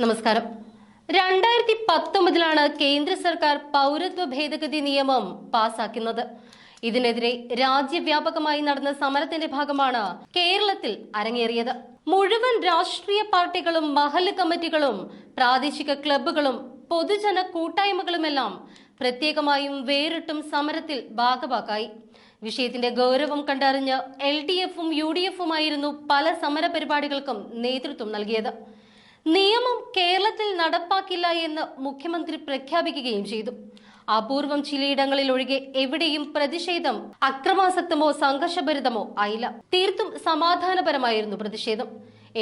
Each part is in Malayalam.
നമസ്കാരം. രണ്ടായിരത്തി പത്തൊമ്പതിലാണ് കേന്ദ്ര സർക്കാർ പൗരത്വ ഭേദഗതി നിയമം പാസാക്കുന്നത്. ഇതിനെതിരെ രാജ്യവ്യാപകമായി നടന്ന സമരത്തിന്റെ ഭാഗമാണ് കേരളത്തിൽ അരങ്ങേറിയത്. മുഴുവൻ രാഷ്ട്രീയ പാർട്ടികളും മഹല്ല് കമ്മിറ്റികളും പ്രാദേശിക ക്ലബ്ബുകളും പൊതുജന കൂട്ടായ്മകളുമെല്ലാം പ്രത്യേകമായും വേറിട്ടും സമരത്തിൽ ഭാഗഭാക്കായി വിഷയത്തിന്റെ ഗൗരവം കണ്ടറിഞ്ഞ് എൽ ഡി എഫും യു ഡി എഫുമായിരുന്നു പല സമര പരിപാടികൾക്കും നേതൃത്വം നൽകിയത്. നിയമം കേരളത്തിൽ നടപ്പാക്കില്ല എന്ന് മുഖ്യമന്ത്രി പ്രഖ്യാപിക്കുകയും ചെയ്തു. അപൂർവം ചിലയിടങ്ങളിൽ ഒഴികെ എവിടെയും പ്രതിഷേധം അക്രമാസക്തമോ സംഘർഷഭരിതമോ ആയില്ല. തീർത്തും സമാധാനപരമായിരുന്നു പ്രതിഷേധം.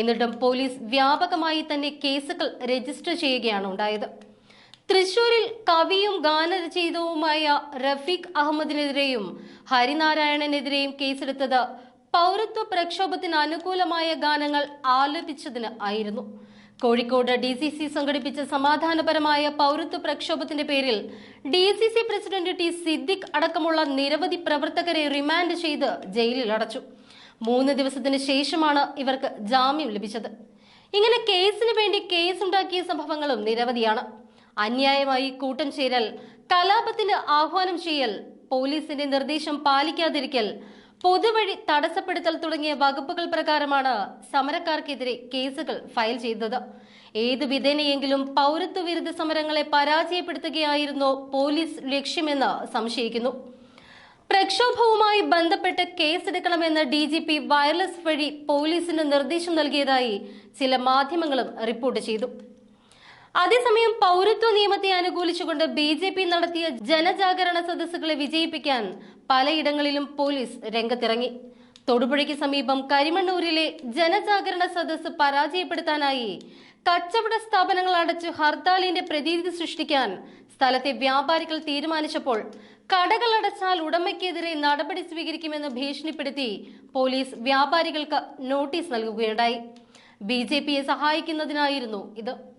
എന്നിട്ടും പോലീസ് വ്യാപകമായി തന്നെ കേസുകൾ രജിസ്റ്റർ ചെയ്യുകയാണ് ഉണ്ടായത്. തൃശൂരിൽ കവിയും ഗാനരചയിതവുമായ റഫീഖ് അഹമ്മദിനെതിരെയും ഹരിനാരായണനെതിരെയും കേസെടുത്തത് പൗരത്വ പ്രക്ഷോഭത്തിന് അനുകൂലമായ ഗാനങ്ങൾ ആലപിച്ചതിന് ആയിരുന്നു. കോഴിക്കോട് ഡി സി സി സംഘടിപ്പിച്ച സമാധാനപരമായ പൗരത്വ പ്രക്ഷോഭത്തിന്റെ പേരിൽ D C C president T Siddique അടക്കമുള്ള നിരവധി പ്രവർത്തകരെ റിമാൻഡ് ചെയ്ത് ജയിലിൽ അടച്ചു. മൂന്ന് ദിവസത്തിന് ശേഷമാണ് ഇവർക്ക് ജാമ്യം ലഭിച്ചത്. ഇങ്ങനെ കേസിന് വേണ്ടി കേസുണ്ടാക്കിയ സംഭവങ്ങളും നിരവധിയാണ്. അന്യായമായി കൂട്ടം ചേരൽ കലാപത്തിന് ആഹ്വാനം ചെയ്യൽ പോലീസിന്റെ നിർദ്ദേശം പാലിക്കാതിരിക്കൽ പൊതുവഴി തടസ്സപ്പെടുത്തൽ തുടങ്ങിയ വകുപ്പുകൾ പ്രകാരമാണ് സമരക്കാർക്കെതിരെ കേസുകൾ ഫയൽ ചെയ്തത്. ഏത് വിധേനയെങ്കിലും പൗരത്വ വിരുദ്ധ സമരങ്ങളെ പരാജയപ്പെടുത്തുകയായിരുന്നു പോലീസ് ലക്ഷ്യമെന്ന് സംശയിക്കുന്നു. പ്രക്ഷോഭവുമായി ബന്ധപ്പെട്ട് കേസെടുക്കണമെന്ന് ഡി ജി പി വയർലെസ് വഴി പോലീസിന് നിർദ്ദേശം നൽകിയതായി ചില മാധ്യമങ്ങളും റിപ്പോർട്ട് ചെയ്തു. അതേസമയം പൗരത്വ നിയമത്തെ അനുകൂലിച്ചുകൊണ്ട് ബി ജെ പി നടത്തിയ ജനജാഗരണ സദസ്സുകളെ വിജയിപ്പിക്കാൻ പലയിടങ്ങളിലും പോലീസ് രംഗത്തിറങ്ങി. തൊടുപുഴയ്ക്ക് സമീപം കരിമണ്ണൂരിലെ ജനജാഗരണ സദസ്സ് പരാജയപ്പെടുത്താനായി കച്ചവട സ്ഥാപനങ്ങൾ അടച്ച് ഹർത്താലിന്റെ പ്രതീതി സൃഷ്ടിക്കാൻ സ്ഥലത്തെ വ്യാപാരികൾ തീരുമാനിച്ചപ്പോൾ കടകൾ അടച്ചാൽ ഉടമയ്ക്കെതിരെ നടപടി സ്വീകരിക്കുമെന്ന് ഭീഷണിപ്പെടുത്തി പോലീസ് വ്യാപാരികൾക്ക് നോട്ടീസ് നൽകുകയുണ്ടായി. ബി സഹായിക്കുന്നതിനായിരുന്നു ഇത്.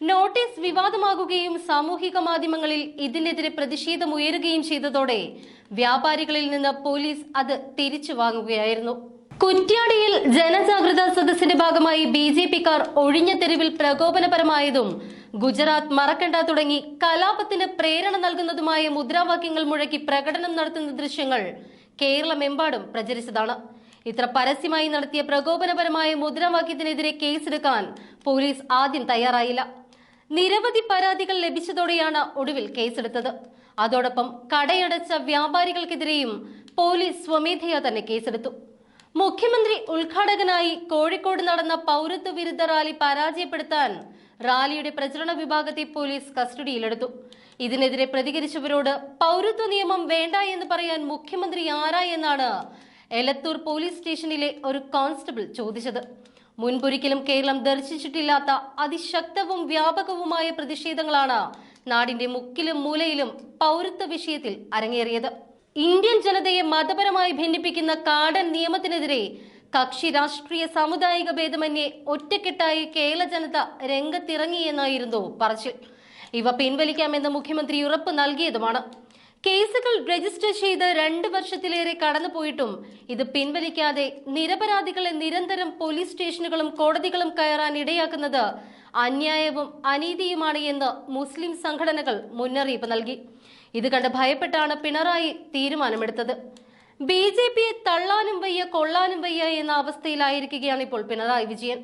നോട്ടീസ് വിവാദമാകുകയും സാമൂഹിക മാധ്യമങ്ങളിൽ ഇതിനെതിരെ പ്രതിഷേധം ഉയരുകയും ചെയ്തതോടെ വ്യാപാരികളിൽ നിന്ന് പോലീസ് അത് തിരിച്ചു വാങ്ങുകയായിരുന്നു. കുറ്റ്യാടിയിൽ ജനജാഗ്രതാ സദസ്സിന്റെ ഭാഗമായി ബി ജെ പിക്കാർ ഒഴിഞ്ഞ തെരുവിൽ പ്രകോപനപരമായതും ഗുജറാത്ത് മറക്കണ്ട തുടങ്ങി കലാപത്തിന് പ്രേരണ നൽകുന്നതുമായ മുദ്രാവാക്യങ്ങൾ മുഴക്കി പ്രകടനം നടത്തുന്ന ദൃശ്യങ്ങൾ കേരളമെമ്പാടും പ്രചരിച്ചതാണ്. ഇത്ര പരസ്യമായി നടത്തിയ പ്രകോപനപരമായ മുദ്രാവാക്യത്തിനെതിരെ കേസെടുക്കാൻ പോലീസ് ആദ്യം തയ്യാറായില്ല. നിരവധി പരാതികൾ ലഭിച്ചതോടെയാണ് ഒടുവിൽ കേസെടുത്തത്. അതോടൊപ്പം കടയടച്ച വ്യാപാരികൾക്കെതിരെയും പോലീസ് സ്വമേധയാ തന്നെ കേസെടുത്തു. മുഖ്യമന്ത്രി ഉദ്ഘാടകനായി കോഴിക്കോട് നടന്ന പൗരത്വ വിരുദ്ധ റാലി പരാജയപ്പെടുത്താൻ റാലിയുടെ പ്രചരണ വിഭാഗത്തെ പോലീസ് കസ്റ്റഡിയിലെടുത്തു. ഇതിനെതിരെ പ്രതികരിച്ചവരോട് പൗരത്വ നിയമം വേണ്ട എന്ന് പറയാൻ മുഖ്യമന്ത്രി ആരായെന്നാണ് എലത്തൂർ പോലീസ് സ്റ്റേഷനിലെ ഒരു കോൺസ്റ്റബിൾ ചോദിച്ചത്. മുൻപൊരിക്കലും കേരളം ദർശിച്ചിട്ടില്ലാത്ത അതിശക്തവും വ്യാപകവുമായ പ്രതിഷേധങ്ങളാണ് നാടിന്റെ മുക്കിലും മൂലയിലും പൗരത്വ വിഷയത്തിൽ അരങ്ങേറിയത്. ഇന്ത്യൻ ജനതയെ മതപരമായി ഭിന്നിപ്പിക്കുന്ന കാടൻ നിയമത്തിനെതിരെ കക്ഷി രാഷ്ട്രീയ സാമുദായിക ഭേദമന്യേ ഒറ്റക്കെട്ടായി കേരള ജനത രംഗത്തിറങ്ങിയെന്നായിരുന്നു പറച്ചിൽ. ഇവ പിൻവലിക്കാമെന്ന് മുഖ്യമന്ത്രി ഉറപ്പ് നൽകിയതുമാണ്. കേസുകൾ രജിസ്റ്റർ ചെയ്ത് രണ്ട് വർഷത്തിലേറെ കടന്നുപോയിട്ടും ഇത് പിൻവലിക്കാതെ നിരപരാധികളെ നിരന്തരം പോലീസ് സ്റ്റേഷനുകളും കോടതികളും കയറാൻ ഇടയാക്കുന്നത് അന്യായവും അനീതിയുമാണ് എന്ന് മുസ്ലിം സംഘടനകൾ മുന്നറിയിപ്പ് നൽകി. ഇത് കണ്ട് ഭയപ്പെട്ടാണ് പിണറായി തീരുമാനമെടുത്തത്. ബി ജെ പിയെ തള്ളാനും വയ്യ കൊള്ളാനും വയ്യ എന്ന അവസ്ഥയിലായിരിക്കുകയാണ് ഇപ്പോൾ പിണറായി വിജയൻ.